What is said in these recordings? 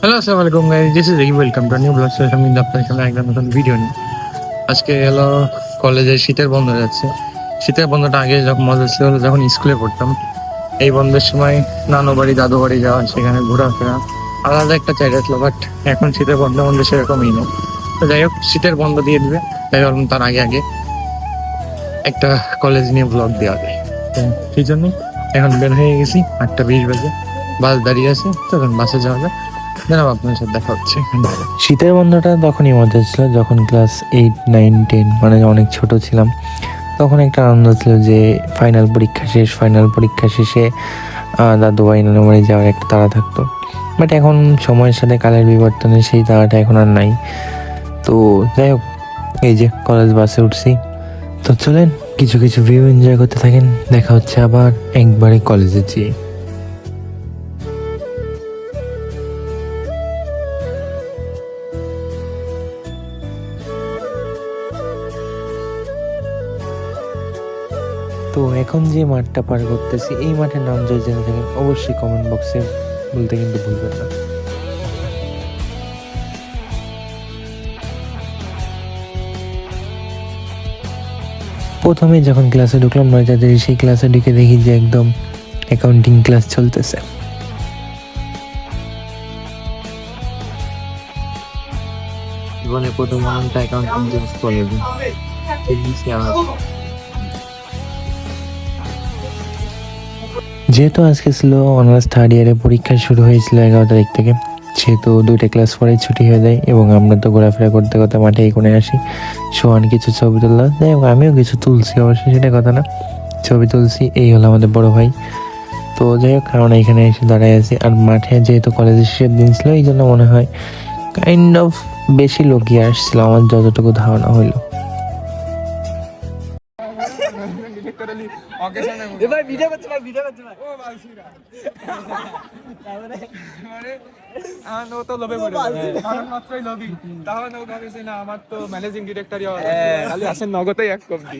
Hello আসসালামু আলাইকুম guys this is welcome to new blog session আমি আপনাদের সামনে একদম নতুন ভিডিও নিই আজকে হলো কলেজে শীতের বন্ধ যাচ্ছে। শীতের বন্ধটা আগে যখন মজা ছিল, যখন স্কুলে পড়তাম, এই বন্ধের সময় নানু বাড়ি, দাদু বাড়ি যাওয়া, সেখানে ঘোরাফেরা। আলাদা একটা জায়গা ছিল বাট এখন শীতের বন্ধ বন্ধ সেরকমই নেই। তো যাই হোক, শীতের বন্ধ দিয়ে দিবে। তাই ভাবলাম তার আগে আগে একটা কলেজ নিয়ে ব্লগ দেওয়া যায়। তো সেই জন্যই এখন বের হয়ে গেছি, আটটা বিশ বাজে। বাস দাঁড়িয়ে আছে তখন বাসে যাওয়া যায় আপনার সাথে দেখা হচ্ছে। শীতের বন্ধটা তখনই মজা ছিল, যখন ক্লাস এইট নাইন টেন মানে অনেক ছোট ছিলাম, তখন একটা আনন্দ ছিল যে ফাইনাল পরীক্ষা শেষ ফাইনাল পরীক্ষা শেষে দাদু বাড়ি নানু যাওয়ার একটা তাড়া থাকতো। বাট এখন সময়ের সাথে কালের বিবর্তনে সেই তাড়াটা এখন আর নাই। তো যাই হোক, এই যে কলেজ বাসে উঠছি। তো চলেন, কিছু কিছু ভিউ এনজয় করতে থাকেন। দেখা হচ্ছে আবার একবারে কলেজে যেয়ে। তো এখন যে মাঠটা পার করতেছি, এই মাঠের নাম যদি জেনে থাকেন অবশ্যই কমেন্ট বক্সে বলতে কিন্তু ভুলবেন না। প্রথমে যখন ক্লাসে ঢুকলাম নয়টাদের সেই ক্লাসে ঢুকে দেখি যে একদম অ্যাকাউন্টিং ক্লাস চলতেছে। জীবনে প্রথম অ্যাকাউন্টিং ক্লাস করে দিই যেহেতু আজকে ছিল অনার্স থার্ড ইয়ারে পরীক্ষা শুরু হয়েছিল এগারো তারিখ থেকে, সেহেতু দুইটা ক্লাস পরে ছুটি হয়ে যায় এবং আমরা তো ঘোরাফেরা করতে করতে মাঠে কোণে আসি। সোহান কিছু ছবি তুললাম যাই হোক, আমিও কিছু তুলছি অবশ্যই সেটা কথা না। ছবি তুলছি, এই হলো আমাদের বড় ভাই। তো যাই হোক, আমরা এখানে এসে দাঁড়াই আছি। আর মাঠে যেহেতু কলেজের শেষের দিন ছিল এই জন্য মনে হয় কাইন্ড অফ বেশি লোকই আসছিল, আমার যতটুকু ধারণা হইল। ভাই ভিডিও করছে ভাই ভিডিও করছে ভাই। ও বালসিরা তারপরে? মানে আমার ও তো লোভে পড়ে কারণ মাত্রই লোভী তাহলে ও ভাবেছে না আমার তো ম্যানেজিং ডিরেক্টরই হওয়া খালি আসেন নগদেই এক কপ। দি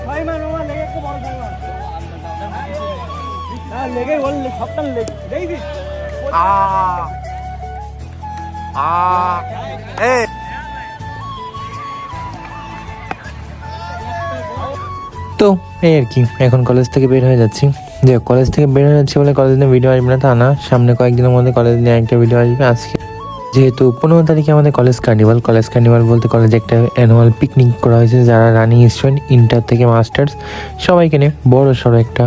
ছয় মান আমার লেগে একটু বড় জায়গা না লেগে বললে সবটা লেগে। দেখবি? আ আ এ। তো এই আর কি, এখন কলেজ থেকে বের হয়ে যাচ্ছি। যে কলেজ থেকে বের হয়ে যাচ্ছি বলে কলেজ নিয়ে ভিডিও আসবে না, তা না। সামনে কয়েকদিনের মধ্যে কলেজ নিয়ে একটা ভিডিও আসবে আজকে। যেহেতু পনেরো তারিখে আমাদের কলেজ কার্নিভাল কলেজ কার্নিভাল বলতে কলেজে একটা অ্যানুয়াল পিকনিক করা হয়েছে। যারা রানিং স্টুডেন্ট ইন্টার থেকে মাস্টার্স সবাইকে নিয়ে বড় সড়ো একটা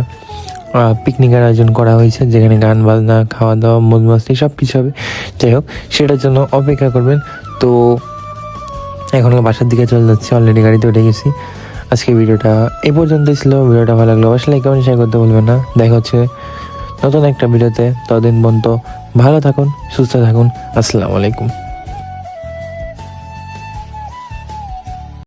পিকনিকের আয়োজন করা হয়েছে, যেখানে গান বাজনা খাওয়া দাওয়া মজ মাস্তি সব কিছু হবে। যাই হোক, সেটার জন্য অপেক্ষা করবেন। তো এখন বাসার দিকে চলে যাচ্ছি অলরেডি গাড়িতে উঠে গেছি। আজকে ভিডিওটা এই পর্যন্ত ছিল। ভিডিওটা ভালো লাগল অবশ্যই লাইক কমেন্ট শেয়ার করতে বলবেন না। দেখা হচ্ছে নতুন একটা ভিডিওতে। ততদিন পর্যন্ত ভালো থাকুন, সুস্থ থাকুন। আসসালামু আলাইকুম।